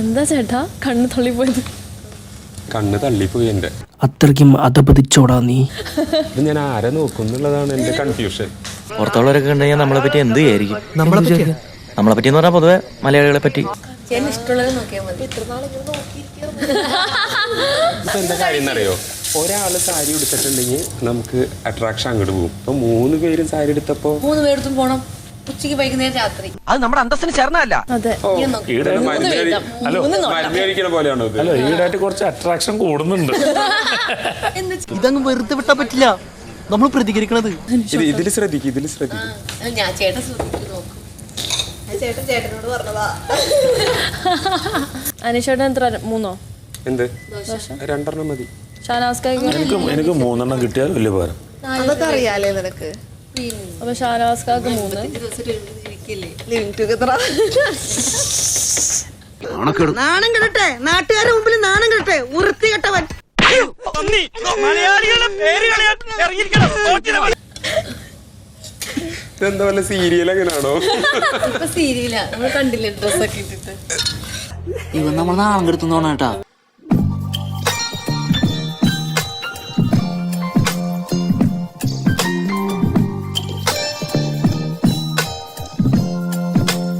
എന്താ ചേട്ടാ? കണ്ണ് തള്ളിപ്പോയത്. കണ്ണ് തള്ളിപ്പോയി എന്റെ അത്രയ്ക്കും അതപതിച്ചോടാ നീ. ഇത് ഞാൻ ആരെ നോക്കുന്നുള്ളതാണ് എന്റെ കൺഫ്യൂഷൻ പുറത്തുള്ളവരൊക്കെ കണ്ടുകഴിഞ്ഞാൽ നമ്മളെ പറ്റി എന്ത് വിചാരിക്കും? നമ്മളെ പറ്റി നമ്മളെ പറ്റി എന്ന് പറഞ്ഞാൽ പൊതുവെ മലയാളികളെ പറ്റി എന്താ കാര്യം എന്നറിയോ? ഒരാൾ സാരി എടുത്തിട്ടുണ്ടെങ്കിൽ നമുക്ക് അട്രാക്ഷൻ അങ്ങോട്ട് പോകും. അപ്പൊ മൂന്ന് പേരും സാരി എടുത്തപ്പോ മൂന്ന് പേർത്തും പോണം. ഉച്ചയ്ക്ക് വൈകുന്നേരം രാത്രി. അത് നമ്മുടെ അന്തസ്സിന് ചേർന്നല്ല അതെ. ഓ, ഇങ്ങനെ നോക്കി. ഈടെ മരുന്ന് കഴി- ഹലോ മരുന്ന് കഴിക്കണ പോലെയാണോ ഇത്? അല്ല ഈടായിട്ട് കുറച്ച് അട്രാക്ഷൻ കൂടുന്നുണ്ട്. ഇതങ്ങ് വെറുതെ വിട്ടാ പറ്റില്ല. നമ്മൾ പ്രതികരിക്കണത്. ഇത് ഇതിൽ ശ്രദ്ധിക്കും ഇതിൽ ശ്രദ്ധിക്കും. അല്ല, ഞാൻ ചേട്ടൻ ശ്രദ്ധിച്ചു നോക്കും. ചേട്ടൻ ചേട്ടനോട് പറഞ്ഞതാ. അനീഷേട്ടൻ എത്ര മൂന്നോ? എന്ത്? രണ്ടെണ്ണം മതി. എനിക്ക് എനിക്ക് മൂന്നെണ്ണം കിട്ടിയാൽ വലിയ പോരാ അതൊക്കെ അറിയാലേ നിനക്ക്. അപ്പൊ ഷാനവാസ്കാക്ക് മൂന്ന് ദിവസം ഇരിക്കില്ലേ ലിവിങ് ടുഗദർ നാണം കിടട്ടെ. നാട്ടുകാരുടെ മുമ്പിൽ നാണം കിടട്ടെ. ഉറുത്തി കെട്ടവൻ ഇതെന്താ വല്ല സീരിയൽ എങ്ങനെയാണോ? ഇപ്പൊ സീരിയല നമ്മൾ കണ്ടില്ലേ ഡ്രസ്സൊക്കെ ഇട്ടിട്ട്? ഇവൻ നമ്മൾ നാളം കെടുത്തുന്നോണാട്ടാ